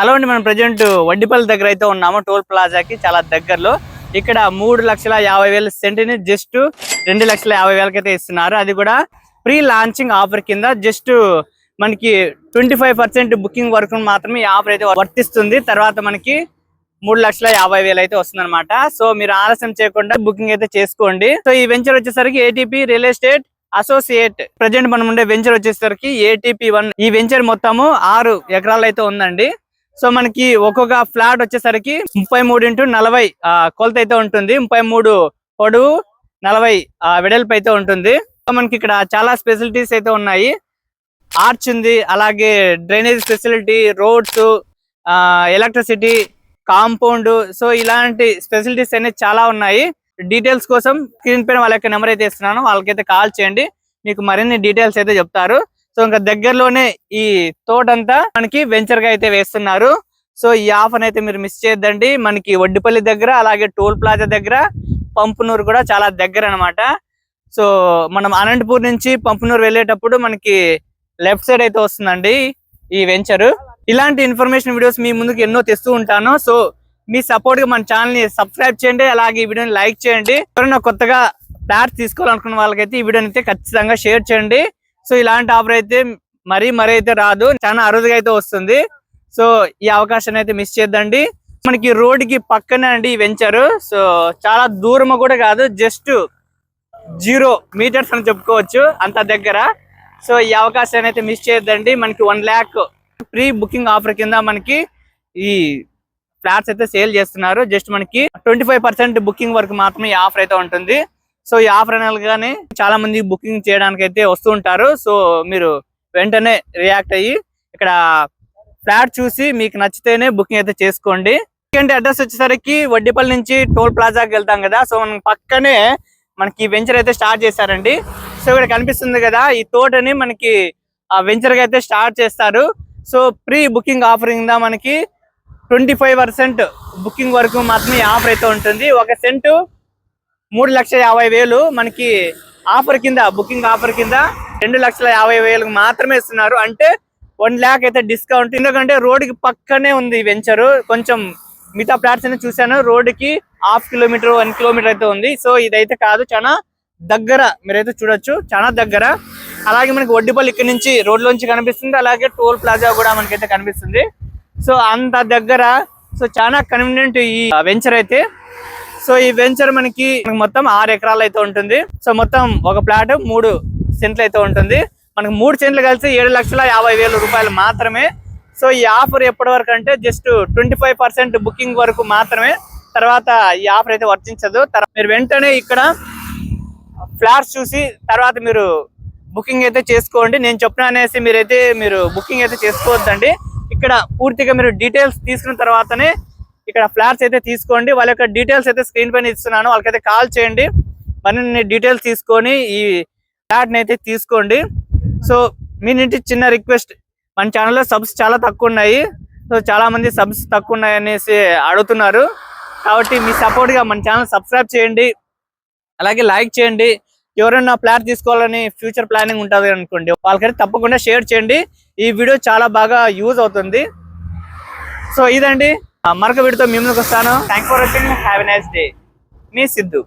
Hello అండి మనం present Vaddipalli దగ్గర అయితే ఉన్నాము టోల్ ప్లాజాకి చాలా దగ్గరలో. ఇక్కడ మూడు లక్షల యాభై వేల సెంటుని జస్ట్ రెండు లక్షల యాభై వేలకైతే ఇస్తున్నారు. అది కూడా ప్రీ లాంచింగ్ ఆఫర్ కింద జస్ట్ మనకి ట్వంటీ ఫైవ్ పర్సెంట్ బుకింగ్ వరకు మాత్రమే ఈ ఆఫర్ అయితే వర్తిస్తుంది. తర్వాత మనకి మూడు లక్షల యాభై వేలు అయితే వస్తుందన్నమాట. సో మీరు ఆలస్యం చేయకుండా బుకింగ్ అయితే చేసుకోండి. సో ఈ వెంచర్ వచ్చేసరికి ATP real estate associate. Present మనం ఉండే వెంచర్ వచ్చేసరికి ఏటీపీ వన్. ఈ వెంచర్ మొత్తము ఆరు ఎకరాలు అయితే ఉందండి. సో మనకి ఒక్కొక్క ఫ్లాట్ వచ్చేసరికి ముప్పై మూడు ఇంటూ నలభై కొలత అయితే ఉంటుంది. ముప్పై మూడు పొడవు నలభై వెడల్పు అయితే ఉంటుంది. సో మనకి ఇక్కడ చాలా స్పెసిలిటీస్ అయితే ఉన్నాయి. ఆర్చ్ ఉంది అలాగే drainage facility roads electricity compound so ఇలాంటి ఫెసిలిటీస్ అనేవి చాలా ఉన్నాయి. డీటెయిల్స్ కోసం స్క్రీన్ పైన వాళ్ళ యొక్క నెంబర్ అయితే ఇస్తున్నాను. వాళ్ళకైతే కాల్ చేయండి. మీకు మరిన్ని డీటెయిల్స్ అయితే చెప్తారు. సో ఇంకా దగ్గరలోనే ఈ తోటంతా మనకి వెంచర్గా అయితే వేస్తున్నారు. సో ఈ ఆఫర్ అయితే మీరు మిస్ చేయొద్దండి. మనకి వడ్డిపల్లి దగ్గర అలాగే టోల్ ప్లాజా దగ్గర పంపునూరు కూడా చాలా దగ్గర అన్నమాట. సో మనం అనంతపూర్ నుంచి పంపునూరు వెళ్ళేటప్పుడు మనకి లెఫ్ట్ సైడ్ అయితే వస్తుందండి ఈ వెంచర్ ఇలాంటి ఇన్ఫర్మేషన్ వీడియోస్ మీ ముందుకు ఎన్నో తెస్తూ ఉంటాను. సో మీ సపోర్ట్గా మన ఛానల్ని సబ్స్క్రైబ్ చేయండి. అలాగే ఈ వీడియోని లైక్ చేయండి. ఎవరైనా కొత్తగా ఫ్లాట్స్ తీసుకోవాలనుకున్న వాళ్ళకైతే ఈ వీడియోని అయితే ఖచ్చితంగా షేర్ చేయండి. సో ఇలాంటి ఆఫర్ అయితే మరీ మరీ అయితే రాదు. చాలా అరుదుగా అయితే వస్తుంది. సో ఈ అవకాశాన్ని అయితే మిస్ చేద్దండి మనకి రోడ్కి పక్కనే అండి వెంచారు. సో చాలా దూరం కూడా కాదు జస్ట్ జీరో మీటర్స్ అని చెప్పుకోవచ్చు అంత దగ్గర. సో ఈ అవకాశాన్ని అయితే మిస్ చేయొద్దండి. మనకి one lakh pre booking offer కింద మనకి ఈ ఫ్లాట్స్ అయితే సేల్ చేస్తున్నారు. జస్ట్ మనకి ట్వంటీ ఫైవ్ పర్సెంట్ బుకింగ్ వరకు మాత్రమే ఈ ఆఫర్ అయితే ఉంటుంది. సో ఈ ఆఫర్ అనగానే చాలా మంది బుకింగ్ చేయడానికి అయితే వస్తూ ఉంటారు. సో మీరు వెంటనే రియాక్ట్ అయ్యి ఇక్కడ ఫ్లాట్ చూసి మీకు నచ్చితేనే బుకింగ్ అయితే చేసుకోండి. ఎందుకంటే అడ్రస్ వచ్చేసరికి వడ్డీపల్లి నుంచి టోల్ ప్లాజాకి వెళ్తాం కదా. సో మనం పక్కనే మనకి వెంచర్ అయితే స్టార్ట్ చేశారండి. సో ఇక్కడ కనిపిస్తుంది కదా ఈ తోటని మనకి ఆ వెంచర్ అయితే స్టార్ట్ చేస్తారు. సో ప్రీ బుకింగ్ ఆఫర్ కింద మనకి ట్వంటీ ఫైవ్ పర్సెంట్ బుకింగ్ వరకు మాత్రమే ఆఫర్ అయితే ఉంటుంది. ఒక సెంటు మూడు లక్షల యాభై వేలు మనకి ఆఫర్ కింద బుకింగ్ ఆఫర్ కింద రెండు లక్షల యాభై వేలకు మాత్రమే ఇస్తున్నారు. అంటే వన్ ల్యాక్ అయితే డిస్కౌంట్. ఎందుకంటే రోడ్డుకి పక్కనే ఉంది వెంచరు. కొంచెం మిగతా ప్లాట్స్ అయితే చూశాను. రోడ్డుకి హాఫ్ కిలోమీటర్ వన్ కిలోమీటర్ అయితే ఉంది. సో ఇదైతే కాదు. చాలా దగ్గర మీరైతే చూడొచ్చు. చాలా దగ్గర. అలాగే మనకి వడ్డీపల్లి ఇక్కడ నుంచి రోడ్ లోంచి కనిపిస్తుంది. అలాగే టోల్ ప్లాజా కూడా మనకైతే కనిపిస్తుంది. సో అంత దగ్గర. సో చాలా కన్వీనియంట్ ఈ వెంచర్ అయితే సో ఈ వెంచర్ మనకి మొత్తం ఆరు ఎకరాలు అయితే ఉంటుంది. సో మొత్తం ఒక ప్లాట్ మూడు సెంట్లు అయితే ఉంటుంది. మనకు మూడు సెంట్లు కలిసి ఏడు లక్షల యాభై వేల రూపాయలు మాత్రమే. సో ఈ ఆఫర్ ఎప్పటి వరకు అంటే just twenty five percent booking వరకు మాత్రమే. తర్వాత ఈ ఆఫర్ అయితే వర్తించదు. మీరు వెంటనే ఇక్కడ ఫ్లాట్స్ చూసి తర్వాత మీరు బుకింగ్ అయితే చేసుకోండి. నేను చెప్పిన అనేసి మీరైతే మీరు బుకింగ్ అయితే చేసుకోవద్దండి. ఇక్కడ పూర్తిగా మీరు డీటెయిల్స్ తీసుకున్న తర్వాతనే ఇక్కడ ఫ్లాట్స్ అయితే తీసుకోండి. వాళ్ళ యొక్క డీటెయిల్స్ అయితే స్క్రీన్ పైన ఇస్తున్నాను. వాళ్ళకైతే కాల్ చేయండి. మరిన్ని డీటెయిల్స్ తీసుకొని ఈ ఫ్లాట్ని అయితే తీసుకోండి. సో మీ నుండి చిన్న రిక్వెస్ట్ మన ఛానల్లో సబ్స్ చాలా తక్కువ ఉన్నాయి. సో చాలా మంది సబ్స్ తక్కువ ఉన్నాయి అనేసి అడుగుతున్నారు. కాబట్టి మీ సపోర్ట్గా గా మన ఛానల్ సబ్స్క్రైబ్ చేయండి. అలాగే లైక్ చేయండి. ఎవరైనా ఫ్లాట్ తీసుకోవాలని ఫ్యూచర్ ప్లానింగ్ ఉంటుంది అనుకోండి వాళ్ళకైతే తప్పకుండా షేర్ చేయండి. ఈ వీడియో చాలా బాగా యూజ్ అవుతుంది. సో ఇదండి. మరొక వీడితో మీ ముందుకు వస్తాను. Thank for watching have nice day me Siddhu.